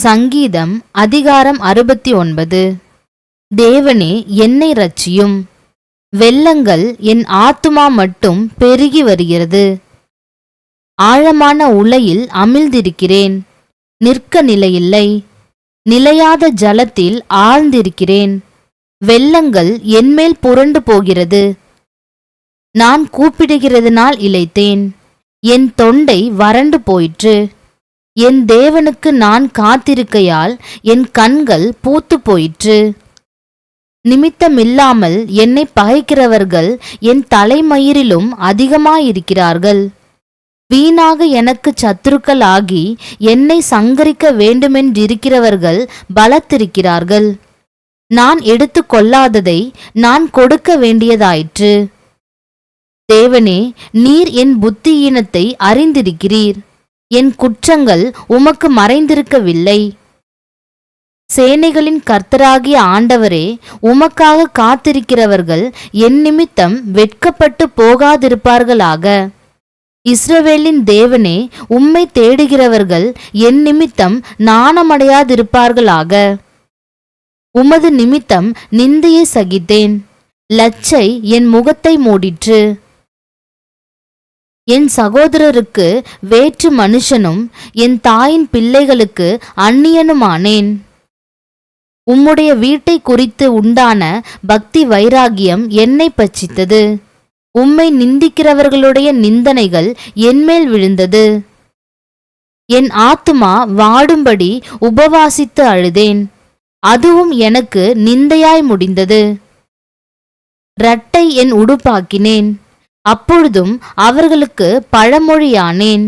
சங்கீதம் அதிகாரம் அறுபத்தி ஒன்பது. தேவனே என்னை ரட்சியும் வெள்ளங்கள் என் ஆத்துமா மட்டும் பெருகி வருகிறது. ஆழமான உலையில் அமிழ்ந்திருக்கிறேன். நிற்க நிலையில்லை. நிலையாத ஜலத்தில் ஆழ்ந்திருக்கிறேன். வெள்ளங்கள் என்மேல் புரண்டு போகிறது. நான் கூப்பிடுகிறதுனால் இழைத்தேன். என் தொண்டை வறண்டு போயிற்று. என் தேவனுக்கு நான் காத்திருக்கையால் என் கண்கள் பூத்து போயிற்று நிமித்தமில்லாமல் என்னை பகைக்கிறவர்கள் என் தலைமயிரிலும் அதிகமாயிருக்கிறார்கள். வீணாக எனக்கு சத்துருக்கள் ஆகி என்னை சங்கரிக்க வேண்டுமென்றிருக்கிறவர்கள் பலத்திருக்கிறார்கள். நான் எடுத்து கொள்ளாததை நான் கொடுக்க வேண்டியதாயிற்று. தேவனே நீர் என் புத்தியீனத்தை அறிந்திருக்கிறீர். என் குற்றங்கள் உமக்கு மறைந்திருக்கவில்லை. சேனைகளின் கர்த்தராகிய ஆண்டவரே உமக்காக காத்திருக்கிறவர்கள் என் நிமித்தம் வெட்கப்பட்டு போகாதிருப்பார்களாக. இஸ்ரவேலின் தேவனே உம்மை தேடுகிறவர்கள் என் நிமித்தம் நாணமடையாதிருப்பார்களாக. உமது நிமித்தம் நிந்தையை சகித்தேன். லச்சை என் முகத்தை மூடிற்று. என் சகோதரருக்கு வேற்று மனுஷனும் என் தாயின் பிள்ளைகளுக்கு அந்நியனுமானேன். உம்முடைய வீட்டை குறித்து உண்டான பக்தி வைராகியம் என்னை பச்சித்தது. உம்மை நிந்திக்கிறவர்களுடைய நிந்தனைகள் என்மேல் விழுந்தது. என் ஆத்துமா வாடும்படி உபவாசித்து அழுதேன். அதுவும் எனக்கு நிந்தையாய் முடிந்தது. ரட்டை என் உடுப்பாக்கினேன். அப்பொழுதும் அவர்களுக்கு பழமொழியானேன்.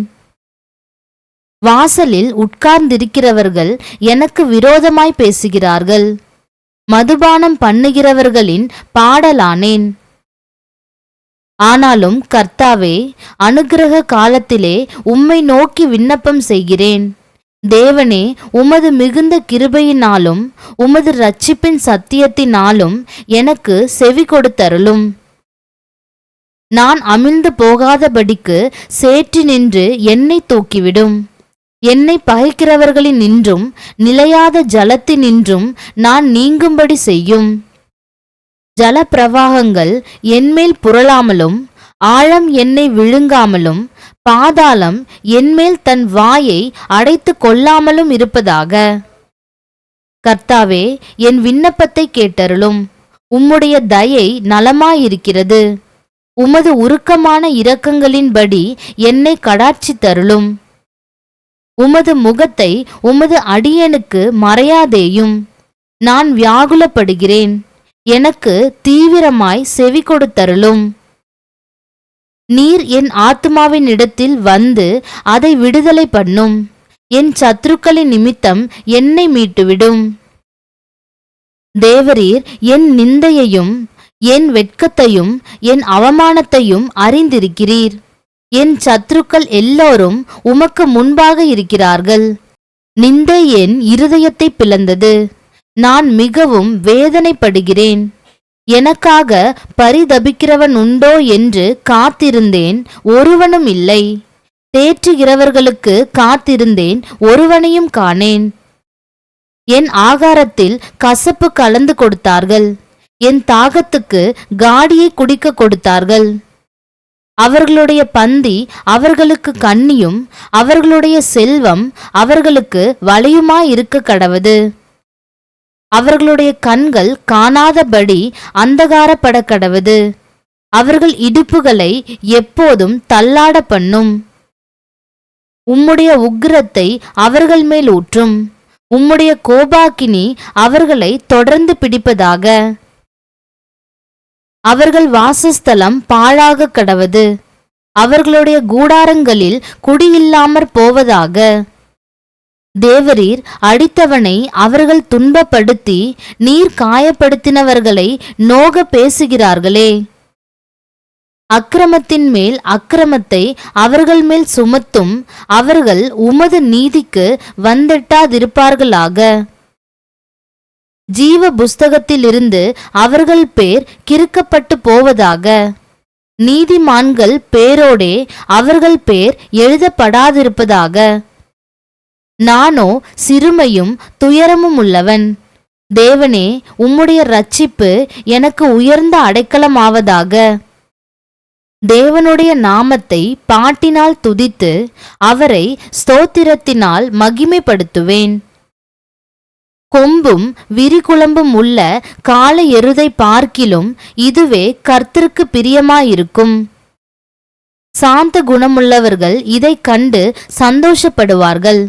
வாசலில் உட்கார்ந்திருக்கிறவர்கள் எனக்கு விரோதமாய் பேசுகிறார்கள். மதுபானம் பண்ணுகிறவர்களின் பாடலானேன். ஆனாலும் கர்த்தாவே அனுகிரக காலத்திலே உம்மை நோக்கி விண்ணப்பம் செய்கிறேன். தேவனே உமது மிகுந்த கிருபையினாலும் உமது ரட்சிப்பின் சத்தியத்தினாலும் எனக்கு செவி கொடுத்தருளும். நான் அமிழ்ந்து போகாதபடிக்கு சேற்றி நின்று என்னை தூக்கிவிடும். என்னை பகைக்கிறவர்களின் நின்றும் நிலையாத ஜலத்தினின்றும் நான் நீங்கும்படி செய்யும். ஜல பிரவாகங்கள் என்மேல் புரளாமலும் ஆழம் என்னை விழுங்காமலும் பாதாளம் என்மேல் தன் வாயை அடைத்து கொள்ளாமலும் இருப்பதாக. கர்த்தாவே என் விண்ணப்பத்தை கேட்டருளும். உம்முடைய தயை நலமாயிருக்கிறது. உமது உருக்கமான இரக்கங்களின்படி என்னை கடாட்சி தருளும். உமது முகத்தை உமது அடியனுக்கு மறையாதேயும். நான் வியாகுலப்படுகிறேன். எனக்கு தீவிரமாய் செவி கொடுத்தருளும். நீர் என் ஆத்மாவின் இடத்தில் வந்து அதை விடுதலை பண்ணும். என் சத்துருக்களின் நிமித்தம் என்னை மீட்டுவிடும். தேவரீர் என் நிந்தையையும் என் வெட்கத்தையும் என் அவமானத்தையும் அறிந்திருக்கிறீர். என் சத்துருக்கள் எல்லோரும் உமக்கு முன்பாக இருக்கிறார்கள். நிந்தை என் இருதயத்தை பிளந்தது. நான் மிகவும் வேதனைப்படுகிறேன். எனக்காக பரிதபிக்கிறவன் உண்டோ என்று காத்திருந்தேன் ஒருவனும் இல்லை. தேற்றுகிறவர்களுக்கு காத்திருந்தேன் ஒருவனையும் காணேன். என் ஆகாரத்தில் கசப்பு கலந்து கொடுத்தார்கள். என் தாகத்துக்கு காடியை குடிக்க கொடுத்தார்கள். அவர்களுடைய பந்தி அவர்களுக்கு கண்ணியும் அவர்களுடைய செல்வம் அவர்களுக்கு வலையுமாயிருக்க கடவது. அவர்களுடைய கண்கள் காணாதபடி அந்தகாரப்பட கடவது. அவர்கள் இடுப்புகளை எப்போதும் தள்ளாட பண்ணும். உம்முடைய உக்கிரத்தை அவர்கள் மேல் ஊற்றும். உம்முடைய கோபாக்கினி அவர்களை தொடர்ந்து பிடிப்பதாக. அவர்கள் வாசஸ்தலம் பாழாக கடவது. அவர்களுடைய கூடாரங்களில் குடியில்லாமற் போவதாக. தேவரீர் அடித்தவனை அவர்கள் துன்பப்படுத்தி நீர் காயப்படுத்தினவர்களை நோக பேசுகிறார்களே. அக்கிரமத்தின் மேல் அக்கிரமத்தை அவர்கள் மேல் சுமத்தும் அவர்கள் உமது நீதிக்கு வந்தெட்டாதிருப்பார்களாக. ஜீவ புஸ்தகத்திலிருந்து அவர்கள் பேர் கிறுக்கப்பட்டு போவதாக. நீதிமான்கள் பேரோடே அவர்கள் பேர் எழுதப்படாதிருப்பதாக. நானோ சிறுமையும் துயரமும் உள்ளவன் தேவனே உம்முடைய ரட்சிப்பு எனக்கு உயர்ந்த அடைக்கலமாவதாக. தேவனுடைய நாமத்தை பாட்டினால் துதித்து அவரை ஸ்தோத்திரத்தினால் மகிமைப்படுத்துவேன். கொம்பும் விரிகுளம்பும் உள்ள கால எருதை பார்க்கிலும் இதுவே கர்த்தருக்கு பிரியமாயிருக்கும். சாந்த குணமுள்ளவர்கள் இதை கண்டு சந்தோஷப்படுவார்கள்.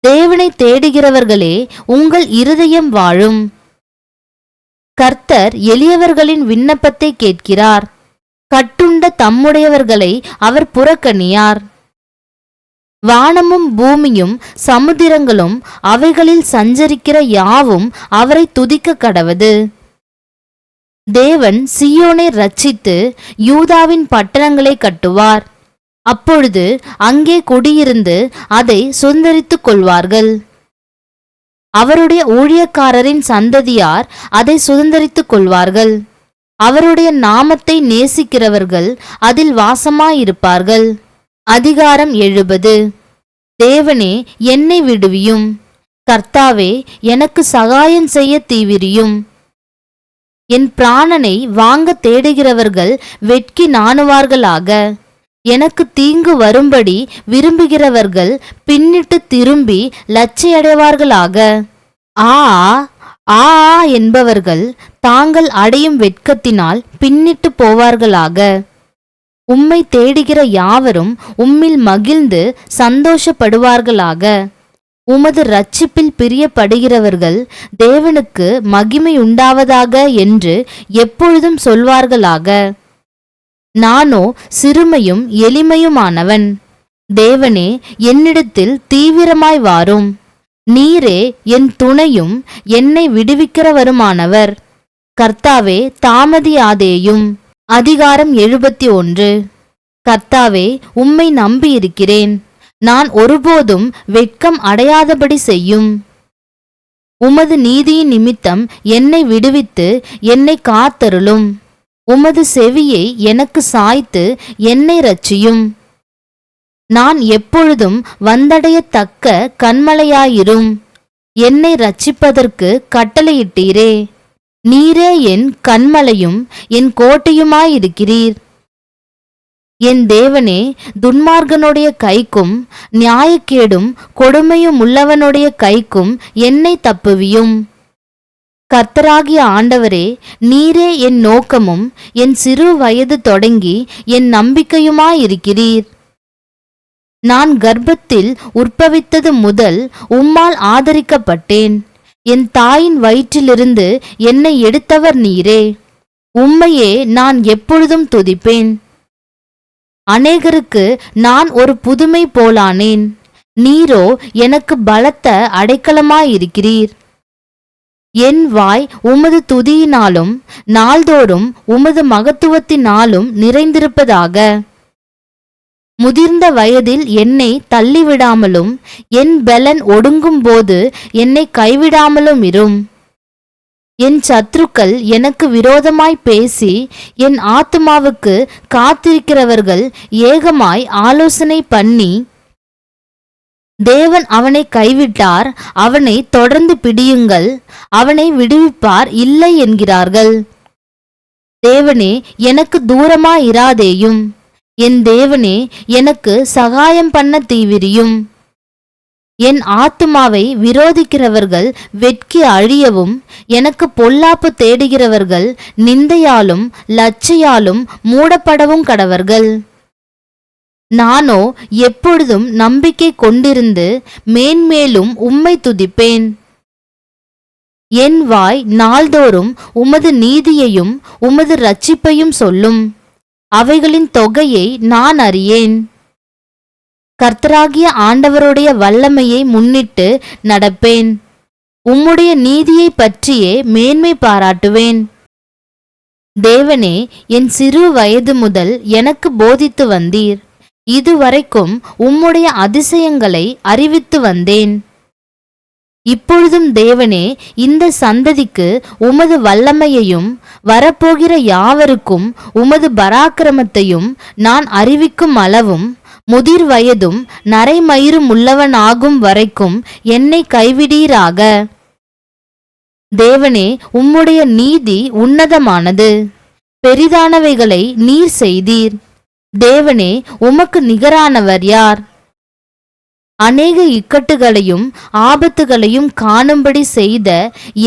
தேவனை தேடுகிறவர்களே உங்கள் இருதயம் வாழும். கர்த்தர் எளியவர்களின் விண்ணப்பத்தை கேட்கிறார். கட்டுண்ட தம்முடையவர்களை அவர் புறக்கணியார். வானமும் பூமியும் சமுத்திரங்களும் அவைகளில் சஞ்சரிக்கிற யாவும் அவரை துதிக்க கடவது. தேவன் சியோனை ரட்சித்து யூதாவின் பட்டணங்களை கட்டுவார். அப்பொழுது அங்கே குடியிருந்து அதை சுந்தரித்துக் கொள்வார்கள். அவருடைய ஊழியக்காரரின் சந்ததியார் அதை சுதந்தரித்துக் கொள்வார்கள். அவருடைய நாமத்தை நேசிக்கிறவர்கள் அதில் வாசமாயிருப்பார்கள். அதிகாரம் எழுபது. தேவனே என்னை விடுவியும். கர்த்தாவே எனக்கு சகாயம் செய்ய தீவிரியும். என் பிராணனை வாங்க தேடுகிறவர்கள் வெட்கி நாணுவார்களாக. எனக்கு தீங்கு வரும்படி விரும்புகிறவர்கள் பின்னிட்டு திரும்பி லச்சையடைவார்களாக ஆ ஆ ஆ என்பவர்கள் தாங்கள் அடையும் வெட்கத்தினால் பின்னிட்டு போவார்களாக. உம்மை தேடுகிற யாவரும் உம்மில் மகிழ்ந்து சந்தோஷப்படுவார்களாக. உமது ரட்சிப்பில் பிரியப்படுகிறவர்கள் தேவனுக்கு மகிமை உண்டாவதாக என்று எப்பொழுதும் சொல்வார்களாக. நானோ சிறுமையும் எளிமையுமானவன். தேவனே என்னிடத்தில் தீவிரமாய் வாரும். நீரே என் துணையும் என்னை விடுவிக்கிறவருமானவர். கர்த்தாவே தாமதியாதேயும். அதிகாரம் எழுபத்தி ஒன்று. கர்த்தாவே உம்மை நம்பியிருக்கிறேன். நான் ஒருபோதும் வெட்கம் அடையாதபடி செய்யும். உமது நீதியின் நிமித்தம் என்னை விடுவித்து என்னை காத்தருளும். உமது செவியை எனக்கு சாய்த்து என்னை ரட்சியும் நான் எப்பொழுதும் வந்தடையத்தக்க கண்மலையாயிரும் என்னை ரட்சிப்பதற்கு கட்டளையிட்டீரே. நீரே என் கண்மலையும் என் கோட்டையுமாயிருக்கிறீர். என் தேவனே துன்மார்கனுடைய கைக்கும் நியாயக்கேடும் கொடுமையும் உள்ளவனுடைய கைக்கும் என்னை தப்புவியும். கர்த்தராகிய ஆண்டவரே நீரே என் நோக்கமும் என் சிறு வயது தொடங்கி என் நம்பிக்கையுமாயிருக்கிறீர். நான் கர்ப்பத்தில் உற்பவித்தது முதல் உம்மால் ஆதரிக்கப்பட்டேன். என் தாயின் வயிற்றிலிருந்து என்னை எடுத்தவர் நீரே. உம்மையே நான் எப்பொழுதும் துதிப்பேன். அநேகருக்கு நான் ஒரு புதுமை போலானேன். நீரோ எனக்கு பலத்த அடைக்கலமாயிருக்கிறீர். என் வாய் உமது துதியினாலும் நாள்தோறும் உமது மகத்துவத்தினாலும் நிறைந்திருப்பதாக. முதிர்ந்த வயதில் என்னை தள்ளிவிடாமலும் என் பெலன் ஒடுங்கும் போது என்னை கைவிடாமலும் இரும். என் சத்துருக்கள் எனக்கு விரோதமாய் பேசி என் ஆத்துமாவுக்கு காத்திருக்கிறவர்கள் ஏகமாய் ஆலோசனை பண்ணி தேவன் அவனை கைவிட்டார் அவனை தொடர்ந்து பிடியுங்கள் அவனை விடுவிப்பார் இல்லை என்கிறார்கள். தேவனே எனக்கு தூரமாயிராதேயும் என் தேவனே எனக்கு சகாயம் பண்ண தீவிரியும். என் ஆத்துமாவை விரோதிக்கிறவர்கள் வெட்கி அழியவும் எனக்கு பொல்லாப்பு தேடுகிறவர்கள் நிந்தையாலும் லச்சையாலும் மூடப்படவும் கடவர்கள். நானோ எப்பொழுதும் நம்பிக்கை கொண்டிருந்து மேன்மேலும் உம்மை துதிப்பேன். என் வாய் நாள்தோறும் உமது நீதியையும் உமது ரட்சிப்பையும் சொல்லும். அவைகளின் தொகையை நான் அறியேன். கர்த்தராகிய ஆண்டவருடைய வல்லமையை முன்னிட்டு நடப்பேன். உம்முடைய நீதியை பற்றியே மேன்மை பாராட்டுவேன். தேவனே என் சிறு வயது முதல் எனக்கு போதித்து வந்தீர். இதுவரைக்கும் உம்முடைய அதிசயங்களை அறிவித்து வந்தேன். இப்பொழுதும் தேவனே இந்த சந்ததிக்கு உமது வல்லமையையும் வரப்போகிற யாவருக்கும் உமது பராக்கிரமத்தையும் நான் அறிவிக்கும் அளவும் முதிர் வயதும் நரைமயிரும் உள்ளவனாகும் வரைக்கும் என்னை கைவிடீராக. தேவனே உம்முடைய நீதி உன்னதமானது. பெரிதானவைகளை நீர் செய்தீர். தேவனே உமக்கு நிகரானவர் யார்? அநேக இக்கட்டுகளையும் ஆபத்துகளையும் காணும்படி செய்த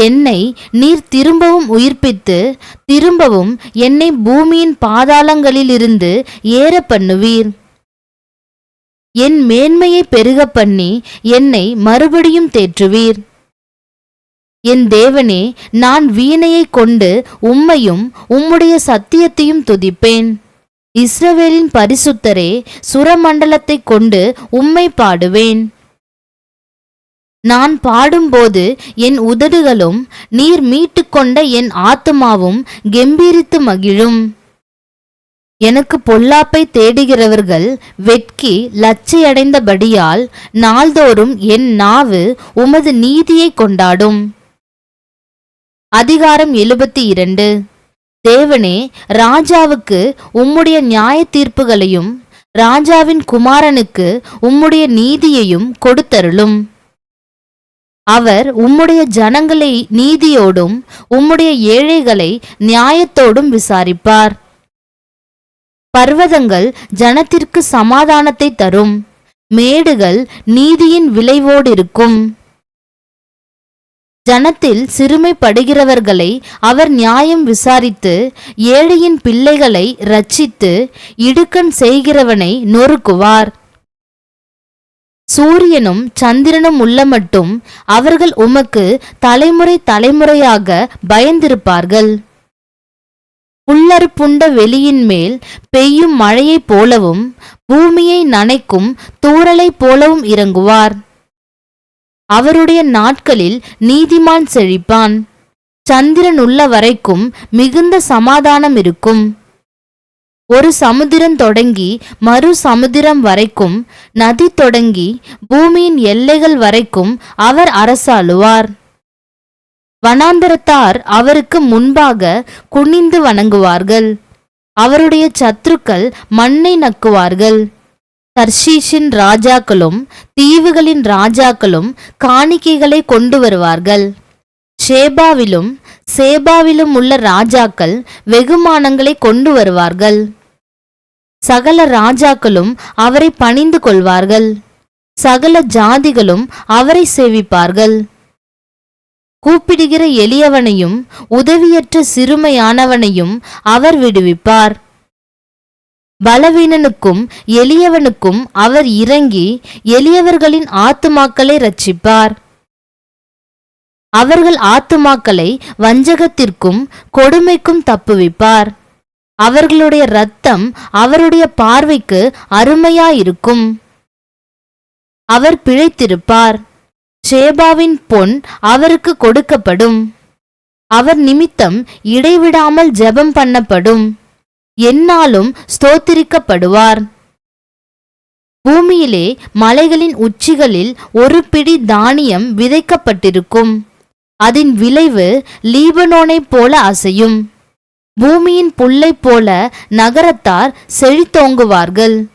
என்னை நீர் திரும்பவும் உயிர்ப்பித்து திரும்பவும் என்னை பூமியின் பாதாளங்களிலிருந்து ஏற பண்ணுவீர். என் மேன்மையை பெருக பண்ணி என்னை மறுபடியும் தேற்றுவீர். என் தேவனே நான் வீணையைக் கொண்டு உம்மையும் உம்முடைய சத்தியத்தையும் துதிப்பேன். இஸ்ரவேலின் பரிசுத்தரே சுரமண்டலத்தைக் கொண்டு உம்மை பாடுவேன். நான் பாடும்போது என் உதடுகளும் நீர் மீட்டுக்கொண்ட என் ஆத்துமாவும் கெம்பீரித்து மகிழும். எனக்கு பொல்லாப்பை தேடுகிறவர்கள் வெட்கி லச்சையடைந்தபடியால் நாள்தோறும் என் நாவு உமது நீதியை கொண்டாடும். அதிகாரம் எழுபத்தி இரண்டு. தேவனே ராஜாவுக்கு உம்முடைய நியாய தீர்ப்புகளையும் ராஜாவின் குமாரனுக்கு உம்முடைய நீதியையும் கொடுத்தருளும். அவர் உம்முடைய ஜனங்களை நீதியோடும் உம்முடைய ஏழைகளை நியாயத்தோடும் விசாரிப்பார். பர்வதங்கள் ஜனத்திற்கு சமாதானத்தை தரும். மேடுகள் நீதியின் விளைவோடிருக்கும் ஜனத்தில் சிறுமைப்படுகிறவர்களை அவர் நியாயம் விசாரித்து ஏழையின் பிள்ளைகளை ரட்சித்து இடுக்கண் செய்கிறவனை நொறுக்குவார். சூரியனும் சந்திரனும் உள்ள மட்டும் அவர்கள் உமக்கு தலைமுறை தலைமுறையாக பயந்திருப்பார்கள். புல்லறுப்புண்ட வெளியின் மேல் பெய்யும் மழையைப் போலவும் பூமியை நனைக்கும் தூறலைப் போலவும் இறங்குவார். அவருடைய நாட்களில் நீதிமான் செழிப்பான். சந்திரன் உள்ள வரைக்கும் மிகுந்த சமாதானம் இருக்கும் ஒரு சமுத்திரம் தொடங்கி மறு சமுத்திரம் வரைக்கும் நதி தொடங்கி பூமியின் எல்லைகள் வரைக்கும் அவர் அரசாளுவார். வனாந்தரத்தார் அவருக்கு முன்பாக குனிந்து வணங்குவார்கள். அவருடைய சத்துருக்கள் மண்ணை நக்குவார்கள். தர்ஷீஷின் ராஜாக்களும் தீவுகளின் ராஜாக்களும் காணிக்கைகளை கொண்டு வருவார்கள் ஷேபாவிலும் சேபாவிலும் உள்ள ராஜாக்கள் வெகுமானங்களை கொண்டு வருவார்கள் சகல ராஜாக்களும் அவரை பணிந்து கொள்வார்கள். சகல ஜாதிகளும் அவரை சேவிப்பார்கள். கூப்பிடுகிற எளியவனையும் உதவியற்ற சிறுமையானவனையும் அவர் விடுவிப்பார். பலவீனனுக்கும் எளியவனுக்கும் அவர் இறங்கி எளியவர்களின் ஆத்துமாக்களை ரட்சிப்பார் அவர்கள் ஆத்துமாக்களை வஞ்சகத்திற்கும் கொடுமைக்கும் தப்புவிப்பார். அவர்களுடைய இரத்தம் அவருடைய பார்வைக்கு அருமையாயிருக்கும். அவர் பிழைத்திருப்பார். ஷேபாவின் பொன் அவருக்கு கொடுக்கப்படும். அவர் நிமித்தம் இடைவிடாமல் ஜெபம் பண்ணப்படும். எந்நாளும் ஸ்தோத்திரிக்கப்படுவார். பூமியிலே மலைகளின் உச்சிகளில் ஒரு பிடி தானியம் விதைக்கப்பட்டிருக்கும். அதன் விளைவு லீபனோனைப் போல அசையும். பூமியின் புல்லைப் போல நகரத்தார் செழித்தோங்குவார்கள்.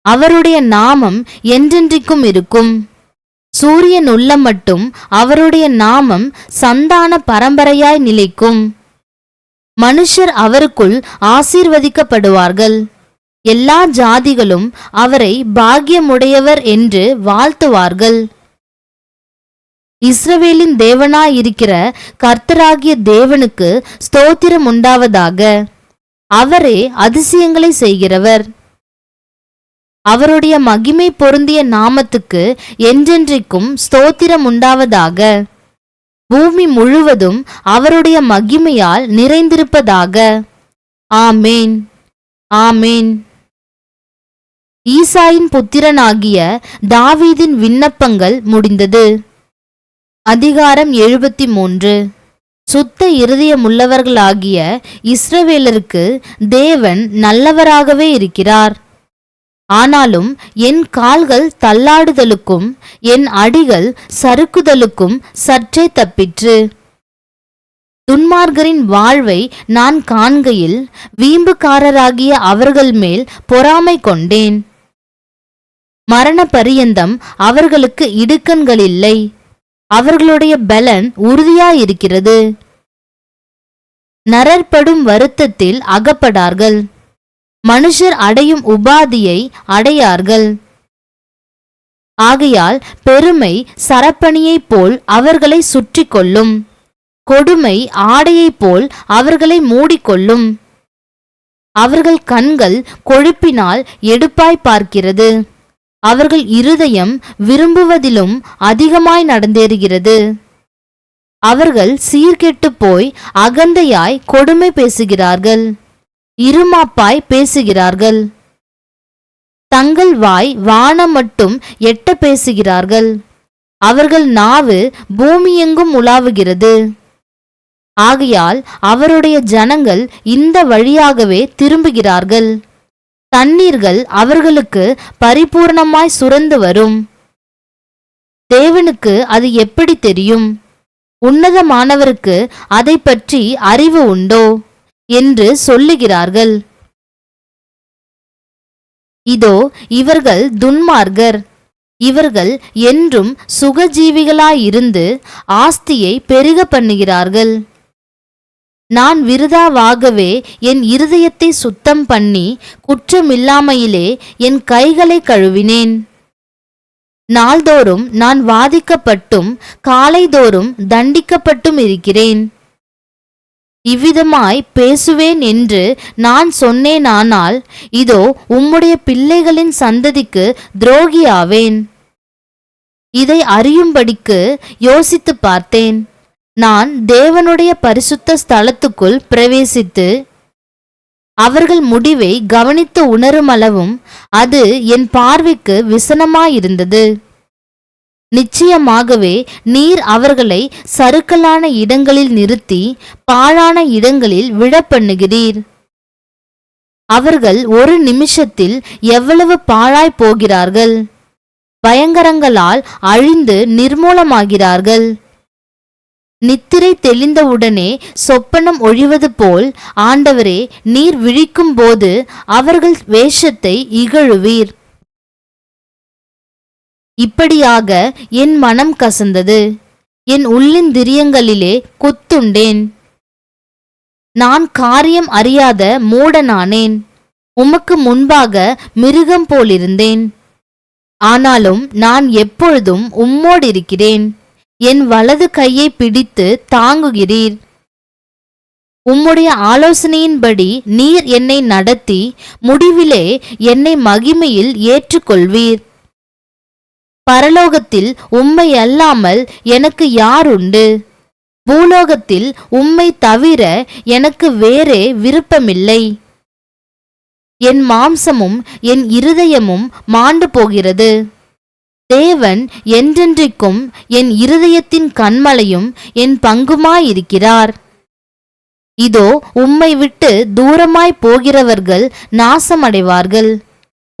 அவருடைய நாமம் என்றென்றைக்கும் இருக்கும். சூரியன் உள்ள மட்டும் அவருடைய நாமம் சந்தான பரம்பரையாய் நிலைக்கும். மனுஷர் அவருக்குள் ஆசீர்வதிக்கப்படுவார்கள். எல்லா ஜாதிகளும் அவரை பாக்கியமுடையவர் என்று வாழ்த்துவார்கள். இஸ்ரவேலின் தேவனாயிருக்கிற கர்த்தராகிய தேவனுக்கு ஸ்தோத்திரம் உண்டாவதாக. அவரே அதிசயங்களை செய்கிறவர். அவருடைய மகிமை பொருந்திய நாமத்துக்கு என்றென்றைக்கும் ஸ்தோத்திரம் உண்டாவதாக. பூமி முழுவதும் அவருடைய மகிமையால் நிறைந்திருப்பதாக. ஆமேன். ஆமேன். ஈசாயின் புத்திரனாகிய தாவீதின் விண்ணப்பங்கள் முடிந்தது. அதிகாரம் எழுபத்தி மூன்று சுத்த இருதயமுள்ளவர்களாகிய இஸ்ரவேலருக்கு தேவன் நல்லவராகவே இருக்கிறார். ஆனாலும் என் கால்கள் தள்ளாடுதலுக்கும் என் அடிகள் சறுக்குதலுக்கும் சற்றே தப்பிற்று. துன்மார்கரின் வாழ்வை நான் காண்கையில் வீம்புக்காரராகிய அவர்கள் மேல் பொறாமை கொண்டேன். மரண பரியந்தம் அவர்களுக்கு இடுக்கண்களில்லை. அவர்களுடைய பலன் உறுதியாயிருக்கிறது. நரற்படும் வருத்தத்தில் அகப்படார்கள். மனுஷர் அடையும் உபாதியை அடையார்கள். ஆகையால் பெருமை சரப்பணியைப் போல் அவர்களை சுற்றி கொள்ளும். கொடுமை ஆடையைப் போல் அவர்களை மூடிக்கொள்ளும். அவர்கள் கண்கள் கொழுப்பினால் எடுப்பாய் பார்க்கிறது. அவர்கள் இருதயம் விரும்புவதிலும் அதிகமாய் நடந்தேறுகிறது. அவர்கள் சீர்கெட்டுப் போய் அகந்தையாய் கொடுமை பேசுகிறார்கள். இருமாப்பாய் பேசுகிறார்கள். தங்கள் வாய் வானம் மட்டும் எட்ட பேசுகிறார்கள். அவர்கள் நாவு பூமியெங்கும் உலாவுகிறது. ஆகையால் அவருடைய ஜனங்கள் இந்த வழியாகவே திரும்புகிறார்கள். தண்ணீர்கள் அவர்களுக்கு பரிபூர்ணமாய் சுரந்து வரும். தேவனுக்கு அது எப்படி தெரியும்? உன்னதமானவருக்கு அதை பற்றி அறிவு உண்டோ? என்று சொல்லுகிறார்கள். இதோ இவர்கள் துன்மார்கர் இவர்கள் என்றும் சுகஜீவிகளாயிருந்து ஆஸ்தியை பெருக பண்ணுகிறார்கள். நான் விருதாவாகவே என் இருதயத்தை சுத்தம் பண்ணி குற்றமில்லாமையிலே என் கைகளை கழுவினேன். நாள்தோறும் நான் வாதிக்கப்பட்டும் காலைதோறும் தண்டிக்கப்பட்டும் இருக்கிறேன். இவ்விதமாய் பேசுவேன் என்று நான் சொன்னேனானால் இதோ உம்முடைய பிள்ளைகளின் சந்ததிக்கு துரோகியாவேன். இதை அறியும்படிக்கு யோசித்து பார்த்தேன். நான் தேவனுடைய பரிசுத்த ஸ்தலத்துக்குள் பிரவேசித்து அவர்கள் முடிவை கவனித்து உணருமளவும் அது என் பார்வைக்கு விசனமாயிருந்தது. நிச்சயமாகவே நீர் அவர்களை சருக்கலான இடங்களில் நிறுத்தி பாழான இடங்களில் விழப்பண்ணுகிறீர். அவர்கள் ஒரு நிமிஷத்தில் எவ்வளவு பாழாய் போகிறார்கள்? பயங்கரங்களால் அழிந்து நிர்மூலமாகிறார்கள். நித்திரை தெளிந்தவுடனே சொப்பனம் ஒழிவது போல் ஆண்டவரே நீர் விழிக்கும் போது அவர்கள் வேஷத்தை இகழுவீர். இப்படியாக என் மனம் கசந்தது. என் உள்ளின் திரியங்களிலே குத்துண்டேன். நான் காரியம் அறியாத மூடனானேன். உமக்கு முன்பாக மிருகம் போலிருந்தேன். ஆனாலும் நான் எப்பொழுதும் உம்மோடிருக்கிறேன் என் வலது கையை பிடித்து தாங்குகிறீர். உம்முடைய ஆலோசனையின்படி நீர் என்னை நடத்தி முடிவிலே என்னை மகிமையில் ஏற்றுக்கொள்வீர். பரலோகத்தில் உம்மை அல்லாமல் எனக்கு யாருண்டு? பூலோகத்தில் உம்மை தவிர எனக்கு வேறே விருப்பமில்லை. என் மாம்சமும் என் இருதயமும் மாண்டு போகிறது. தேவன் என்றென்றைக்கும் என் இருதயத்தின் கண்மலையும் என் பங்குமாயிருக்கிறார். இதோ உம்மை விட்டு தூரமாய் போகிறவர்கள் நாசமடைவார்கள்.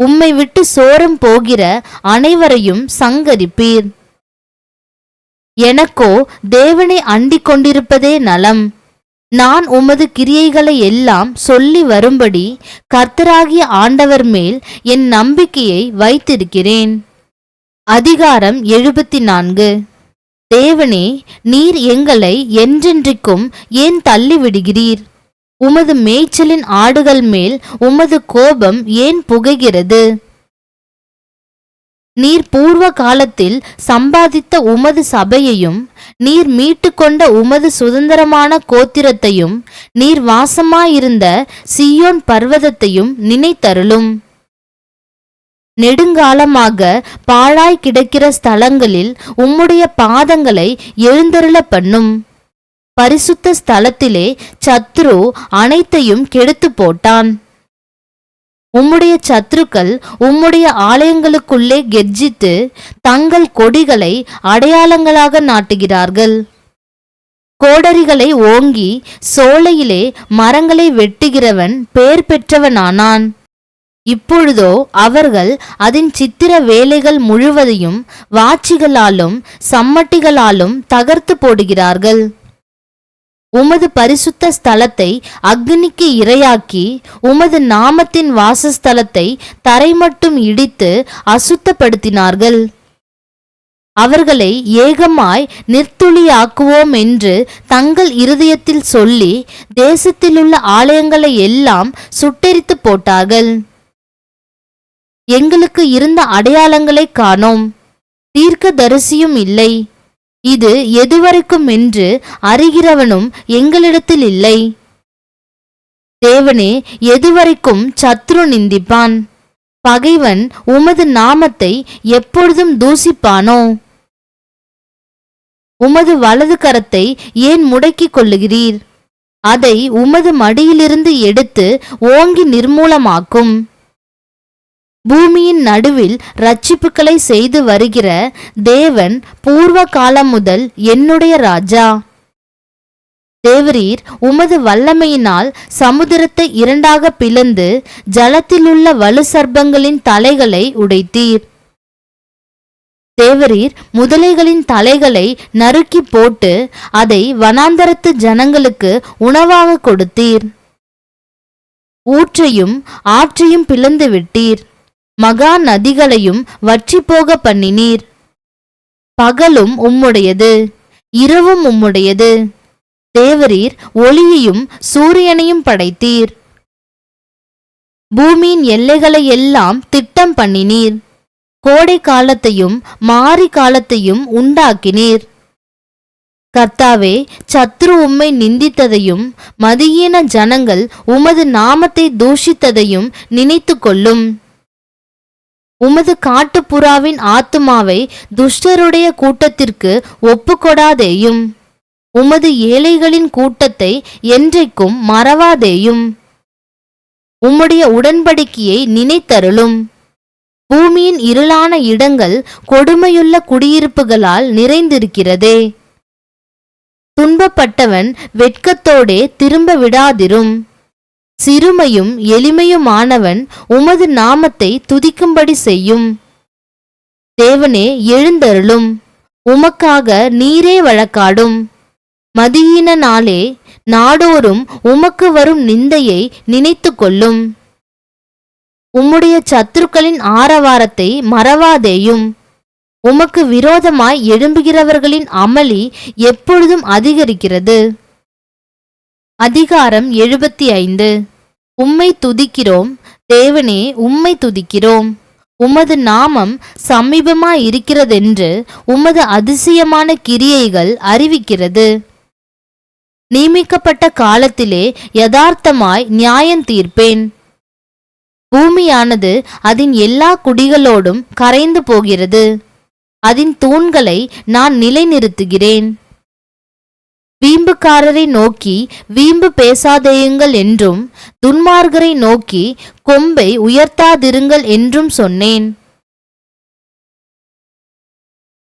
உம்மை விட்டு சோரம் போகிற அனைவரையும் சங்கரிப்பீர். எனக்கோ தேவனை அண்டிக் கொண்டிருப்பதே நலம். நான் உமது கிரியைகளை எல்லாம் சொல்லி வரும்படி கர்த்தராகிய ஆண்டவர் மேல் என் நம்பிக்கையை வைத்திருக்கிறேன். அதிகாரம் எழுபத்தி நான்கு தேவனே நீர் எங்களை என்றென்றைக்கும் ஏன் தள்ளிவிடுகிறீர்? உமது மேய்ச்சலின் ஆடுகள் மேல் உமது கோபம் ஏன் புகைகிறது? நீர் பூர்வ காலத்தில் சம்பாதித்த உமது சபையையும் நீர் மீட்டுக்கொண்ட உமது சுதந்திரமான கோத்திரத்தையும் நீர் வாசமாயிருந்த சியோன் பர்வதத்தையும் நினைத்தருளும். நெடுங்காலமாக பாழாய் கிடக்கிற ஸ்தலங்களில் உம்முடைய பாதங்களை எழுந்தருள பண்ணும் பரிசுத்த ஸ்தலத்திலே சத்ரு அனைத்தையும் கெடுத்து போட்டான் உம்முடைய சத்ருக்கள் உம்முடைய ஆலயங்களுக்குள்ளே கெர்ஜித்து தங்கள் கொடிகளை அடையாளங்களாக நாட்டுகிறார்கள். கோடரிகளை ஓங்கி சோலையிலே மரங்களை வெட்டுகிறவன் பேர் பெற்றவனானான். இப்பொழுதோ அவர்கள் அதன் சித்திர வேலைகள் முழுவதையும் வாட்சிகளாலும் சம்மட்டிகளாலும் தகர்த்து போடுகிறார்கள். உமது பரிசுத்த ஸ்தலத்தை அக்னிக்கு இரையாக்கி உமது நாமத்தின் வாசஸ்தலத்தை தரை மட்டும் இடித்து அசுத்தப்படுத்தினார்கள். அவர்களை ஏகமாய் நிர்த்துளியாக்குவோம் என்று தங்கள் இருதயத்தில் சொல்லி தேசத்திலுள்ள ஆலயங்களை எல்லாம் சுட்டெரித்து போட்டார்கள். எங்களுக்கு இருந்த அடையாளங்களை காணோம். தீர்க்க தரிசியும் இல்லை. இது எதுவரைக்கும் என்று அறிகிறவனும் எங்களிடத்தில் இல்லை. தேவனே எதுவரைக்கும் சத்ரு நிந்திப்பான். பகைவன் உமது நாமத்தை எப்பொழுதும் தூசிப்பானோ? உமது வலது கரத்தை ஏன் முடக்கிக் கொள்ளுகிறீர்? அதை உமது மடியிலிருந்து எடுத்து ஓங்கி நிர்மூலமாக்கும். பூமியின் நடுவில் ரட்சிப்புகளை செய்து வருகிற தேவன் பூர்வ காலம் முதல் என்னுடைய ராஜா. தேவரீர் உமது வல்லமையினால் சமுத்திரத்தை இரண்டாக பிளந்து ஜலத்திலுள்ள வலு சர்ப்பங்களின் தலைகளை உடைத்தீர். தேவரீர் முதலைகளின் தலைகளை நறுக்கி போட்டு அதை வனாந்தரத்து ஜனங்களுக்கு உணவாக கொடுத்தீர். ஊற்றையும் ஆற்றையும் பிளந்து விட்டீர். மகா நதிகளையும் வற்றி போக பண்ணினீர். பகலும் உம்முடையது இரவும் உம்முடையது. தேவரீர் ஒளியையும் சூரியனையும் படைத்தீர். பூமியின் எல்லைகளை எல்லாம் திட்டம் பண்ணினீர். கோடை காலத்தையும் மாரி காலத்தையும் உண்டாக்கினீர். கர்த்தாவே சத்ரு உம்மை நிந்தித்ததையும் மதியீன ஜனங்கள் உமது நாமத்தை தூஷித்ததையும் நினைத்து கொள்ளும் உமது காட்டுப்புறாவின் ஆத்துமாவை துஷ்டருடைய கூட்டத்திற்கு ஒப்புக்கொடாதேயும். உமது ஏழைகளின் கூட்டத்தை என்றைக்கும் மறவாதேயும். உம்முடைய உடன்படிக்கையை நினைத்தருளும். பூமியின் இருளான இடங்கள் கொடுமையுள்ள குடியிருப்புகளால் நிறைந்திருக்கிறதே. துன்பப்பட்டவன் வெட்கத்தோடே திரும்ப விடாதிரும். சிறுமையும் எளிமையுமானவன் உமது நாமத்தை துதிக்கும்படி செய்யும். தேவனே எழுந்தருளும். உமக்காக நீரே வழக்காடும். மதியின நாளே நாடோறும் உமக்கு வரும் நிந்தையை நினைத்து கொள்ளும் உம்முடைய சத்துருக்களின் ஆரவாரத்தை மறவாதேயும். உமக்கு விரோதமாய் எழும்புகிறவர்களின் அமளி எப்பொழுதும் அதிகரிக்கிறது. அதிகாரம் எழுபத்தி ஐந்து. உம்மை துதிக்கிறோம் தேவனே உம்மை துதிக்கிறோம். உமது நாமம் சமீபமாயிருக்கிறதென்று உமது அதிசயமான கிரியைகள் அறிவிக்கிறது. நியமிக்கப்பட்ட காலத்திலே யதார்த்தமாய் நியாயம் தீர்ப்பேன். பூமியானது அதன் எல்லா குடிகளோடும் கரைந்து போகிறது. அதன் தூண்களை நான் நிலைநிறுத்துகிறேன். வீம்புக்காரரை நோக்கி வீம்பு பேசாதேயுங்கள் என்றும் துன்மார்கரை நோக்கி கொம்பை உயர்த்தாதிருங்கள் என்றும் சொன்னேன்.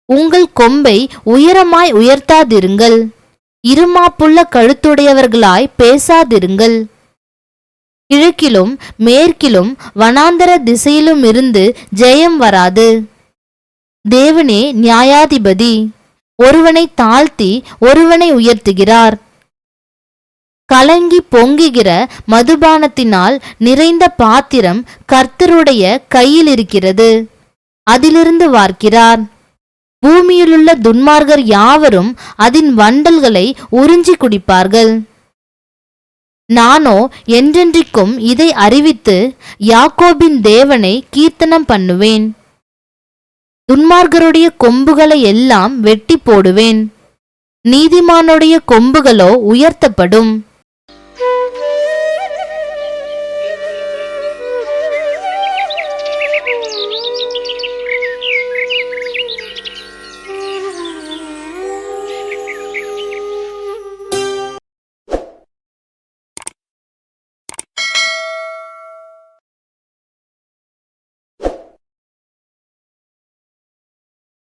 உங்கள் கொம்பை உயரமாய் உயர்த்தாதிருங்கள். இருமாப்புள்ள கழுத்துடையவர்களாய் பேசாதிருங்கள். கிழக்கிலும் மேற்கிலும் வனாந்தர திசையிலுமிருந்து ஜெயம் வராது. தேவனே நியாயாதிபதி. ஒருவனை தாழ்த்தி ஒருவனை உயர்த்துகிறார். கலங்கி பொங்குகிற மதுபானத்தினால் நிறைந்த பாத்திரம் கர்த்தருடைய கையில் இருக்கிறது அதிலிருந்து வார்க்கிறார். பூமியிலுள்ள துன்மார்கர் யாவரும் அதன் வண்டல்களை உறிஞ்சி குடிப்பார்கள். நானோ என்றென்றைக்கும் இதை அறிவித்து யாக்கோபின் தேவனை கீர்த்தனம் பண்ணுவேன். துன்மார்கருடைய கொம்புகளை எல்லாம் வெட்டி போடுவேன். நீதிமானுடைய கொம்புகளோ உயர்த்தப்படும்.